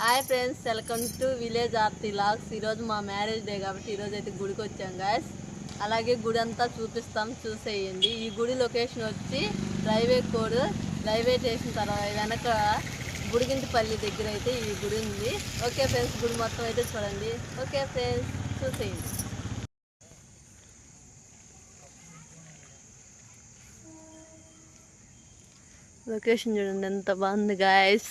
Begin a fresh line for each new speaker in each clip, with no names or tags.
Hi friends welcome to village Aarti logs ఈరోజు మా marriage day కాబట్టి ఈరోజు అయితే గుడికి వచ్చాం గాయస్ అలాగే గుడి అంతా చూపిస్తాం చూసేయండి. ఈ గుడి లొకేషన్ వచ్చి రైల్వే కోడ్ రైల్వే స్టేషన్ తర్వాత వెనక గుడిగింటిపల్లి దగ్గర అయితే ఈ గుడి ఉంది. ఓకే ఫ్రెండ్స్ గుడి మొత్తం అయితే చూడండి. ఓకే ఫ్రెండ్స్ చూసేయండి. లొకేషన్ చూడండి ఎంత బాగుంది గాయస్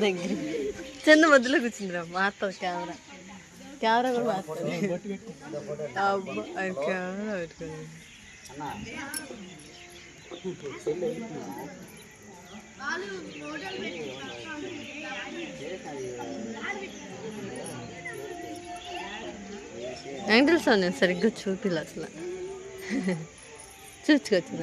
దగ్గర చిన్న మధ్యలో కూర్చుందిరా మాతో కెమెరా కెమెరా కూడా కెమెరా పెట్టుకుంది నాకు తెలుసా నేను సరిగ్గా చూపిల్ల అసలు? చూసుకొచ్చిన?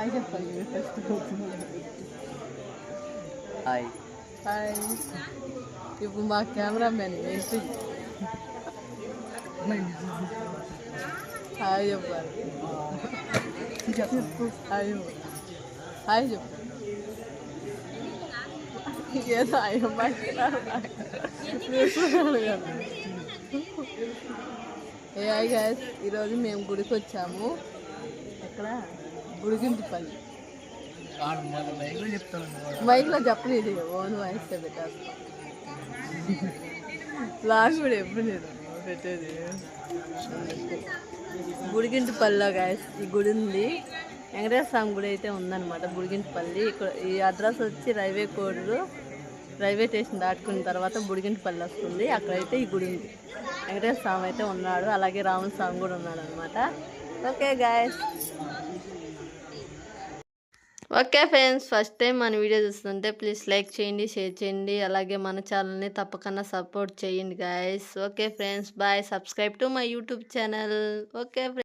హాయ్ చెప్పండి ఫస్ట్
హాయ్
హాయ్ ఇప్పుడు మా కెమెరామెన్ ఏంటి హాయ్ చెప్పాలి చెప్పు హాయ్. హాయ్ చెప్పు ఏదో ఆయన ఏ హాయ్ గాయస్ ఈరోజు మేము గుడికి వచ్చాము ఎక్కడ? గుడిగింటిపల్లి మైక్లో చెప్పలేదు ఓన్ వాయిస్ పెట్టారు లాగ్ కూడా ఎప్పుడు లేదు పెట్టేది. గుడిగింటిపల్లిలో గాయస్ ఈ గుడి ఉంది. వెంకటేశ్వర స్వామి గుడి అయితే ఉందన్నమాట గుడిగింటిపల్లి ఇక్కడ ఈ అడ్రస్ వచ్చి రైల్వే కోడూరు రైల్వే స్టేషన్ దాటుకున్న తర్వాత బుడిగింటిపల్లి వస్తుంది. అక్కడైతే ఈ గుడి ఉంది. వెంకటేశ్వర స్వామి అయితే ఉన్నాడు అలాగే రాముల స్వామి కూడా ఉన్నాడు అనమాట okay guys okay friends first time మన వీడియో చూస్తుంటే ప్లీజ్ లైక్ చేయండి షేర్ చేయండి అలాగే మన ఛానల్ని తప్పకుండా సపోర్ట్ చేయండి guys okay friends bye subscribe to my YouTube channel okay